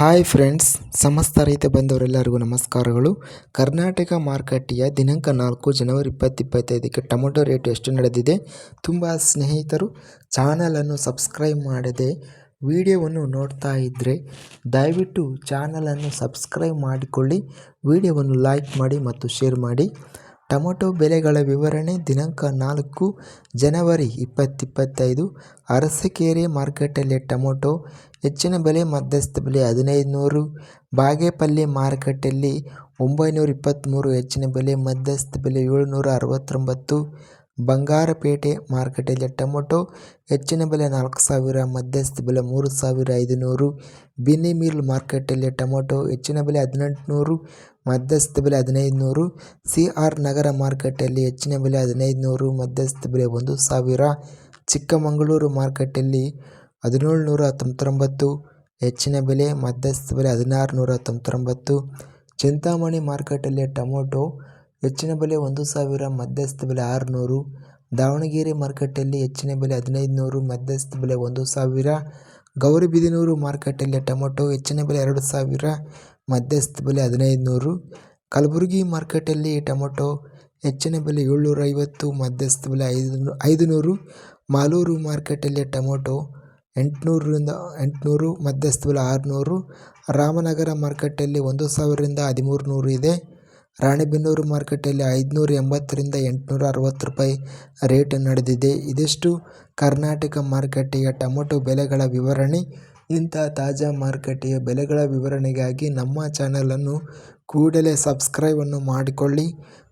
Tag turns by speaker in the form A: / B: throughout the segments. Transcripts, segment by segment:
A: Hi friends ಸಮಸ್ತ ರೈತ ಬಂದವರೆಲ್ಲರಿಗೂ ನಮಸ್ಕಾರಗಳು. ಕರ್ನಾಟಕ ಮಾರುಕಟ್ಟೆಯ ದಿನಾಂಕ ನಾಲ್ಕು ಜನವರಿ ಇಪ್ಪತ್ತಿಪ್ಪತ್ತೈದಕ್ಕೆ ಟೊಮೊಟೊ ರೇಟ್ ಎಷ್ಟು ನಡೆದಿದೆ? ತುಂಬ ಸ್ನೇಹಿತರು ಚಾನಲನ್ನು ಸಬ್ಸ್ಕ್ರೈಬ್ ಮಾಡದೆ ವಿಡಿಯೋವನ್ನು ನೋಡ್ತಾ ಇದ್ದರೆ ದಯವಿಟ್ಟು ಚಾನಲನ್ನು ಸಬ್ಸ್ಕ್ರೈಬ್ ಮಾಡಿಕೊಳ್ಳಿ, ವಿಡಿಯೋವನ್ನು ಲೈಕ್ ಮಾಡಿ ಮತ್ತು ಶೇರ್ ಮಾಡಿ. ಟೊಮೊಟೊ ಬೆಲೆಗಳ ವಿವರಣೆ ದಿನಾಂಕ ನಾಲ್ಕು ಜನವರಿ ಇಪ್ಪತ್ತಿಪ್ಪತ್ತೈದು. ಅರಸಕೆರೆ ಮಾರ್ಕೆಟಲ್ಲಿ ಟೊಮೊಟೊ ಹೆಚ್ಚಿನ ಬೆಲೆ, ಮಧ್ಯಸ್ಥ ಬೆಲೆ ಹದಿನೈದು ನೂರು ಬಾಗೇಪಲ್ಲಿ ಮಾರುಕಟ್ಟೆಯಲ್ಲಿ ಒಂಬೈನೂರ ಇಪ್ಪತ್ತ್ಮೂರು ಹೆಚ್ಚಿನ ಬೆಲೆ, ಮಧ್ಯಸ್ಥ ಬೆಲೆ ಏಳುನೂರ ಅರವತ್ತೊಂಬತ್ತು. ಬಂಗಾರಪೇಟೆ ಮಾರುಕಟ್ಟೆಯಲ್ಲಿ ಟೊಮೊಟೊ ಹೆಚ್ಚಿನ ಬೆಲೆ ನಾಲ್ಕು ಸಾವಿರ, ಮಧ್ಯಸ್ಥ ಬೆಲೆ ಮೂರು ಸಾವಿರ ಐದುನೂರು. ಬಿನ್ನಿ ಮಿಲ್ ಮಾರ್ಕೆಟಲ್ಲಿ ಟೊಮೊಟೊ ಹೆಚ್ಚಿನ ಬೆಲೆ ಹದಿನೆಂಟುನೂರು, ಮಧ್ಯಸ್ಥ ಬೆಲೆ ಹದಿನೈದು ನೂರು ಸಿ ಆರ್ ನಗರ ಮಾರುಕಟ್ಟೆಯಲ್ಲಿ ಹೆಚ್ಚಿನ ಬೆಲೆ ಹದಿನೈದು ನೂರು ಮಧ್ಯಸ್ಥ ಬೆಲೆ ಒಂದು ಸಾವಿರ. ಚಿಕ್ಕಮಗಳೂರು ಮಾರುಕಟ್ಟೆಯಲ್ಲಿ ಹದಿನೇಳು ನೂರ ತೊಂಬತ್ತೊಂಬತ್ತು ಹೆಚ್ಚಿನ ಬೆಲೆ ಮಧ್ಯಸ್ಥ ಬೆಲೆ ಹದಿನಾರು ನೂರ ತೊಂಬತ್ತೊಂಬತ್ತು ಚಿಂತಾಮಣಿ ಮಾರುಕಟ್ಟೆಯಲ್ಲಿ ಟೊಮೊಟೊ ಹೆಚ್ಚಿನ ಬೆಲೆ ಒಂದು ಸಾವಿರ, ಮಧ್ಯಸ್ಥ ಬೆಲೆ ಆರುನೂರು. ದಾವಣಗೆರೆ ಮಾರ್ಕೆಟಲ್ಲಿ ಹೆಚ್ಚಿನ ಬೆಲೆ ಹದಿನೈದು ನೂರು ಮಧ್ಯಸ್ಥ ಬೆಲೆ ಒಂದು ಸಾವಿರ. ಗೌರಿಬಿದನೂರು ಮಾರ್ಕೆಟಲ್ಲಿ ಟೊಮೊಟೊ ಹೆಚ್ಚಿನ ಬೆಲೆ ಎರಡು ಸಾವಿರ, ಮಧ್ಯಸ್ಥ ಬೆಲೆ ಹದಿನೈದು ನೂರು ಕಲಬುರಗಿ ಮಾರ್ಕೆಟಲ್ಲಿ ಟೊಮೊಟೊ ಹೆಚ್ಚಿನ ಬೆಲೆ ಏಳ್ನೂರ ಐವತ್ತು ಮಧ್ಯಸ್ಥ ಬೆಲೆ ಐದು ಐದು ನೂರು ಮಾಲೂರು ಮಾರ್ಕೆಟಲ್ಲಿ ಟೊಮೊಟೊ ಎಂಟುನೂರರಿಂದ ಎಂಟುನೂರು, ಮಧ್ಯಸ್ಥ ಬೆಲೆ ಆರುನೂರು. ರಾಮನಗರ ಮಾರ್ಕೆಟಲ್ಲಿ ಒಂದು ಸಾವಿರದಿಂದ ಹದಿಮೂರು ನೂರು ಇದೆ. ರಾಣೆಬೆನ್ನೂರು ಮಾರ್ಕೆಟಲ್ಲಿ ಐದುನೂರ ಎಂಬತ್ತರಿಂದ ಎಂಟುನೂರ ಅರವತ್ತು ರೂಪಾಯಿ ರೇಟ್ ನಡೆದಿದೆ. ಇದಿಷ್ಟು ಕರ್ನಾಟಕ ಮಾರುಕಟ್ಟೆಯ ಟೊಮೊಟೊ ಬೆಲೆಗಳ ವಿವರಣೆ. ಇಂತಹ ತಾಜಾ ಮಾರುಕಟ್ಟೆಯ ಬೆಲೆಗಳ ವಿವರಣೆಗಾಗಿ ನಮ್ಮ ಚಾನಲನ್ನು ಕೂಡಲೇ ಸಬ್ಸ್ಕ್ರೈಬನ್ನು ಮಾಡಿಕೊಳ್ಳಿ.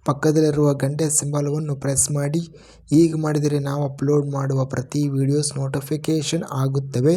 A: ಪಕ್ಕದಲ್ಲಿರುವ ಗಂಟೆ ಸಿಂಬಲವನ್ನು ಪ್ರೆಸ್ ಮಾಡಿ. ಈಗ ಮಾಡಿದರೆ ನಾವು ಅಪ್ಲೋಡ್ ಮಾಡುವ ಪ್ರತಿ ವಿಡಿಯೋಸ್ ನೋಟಿಫಿಕೇಷನ್ ಆಗುತ್ತವೆ.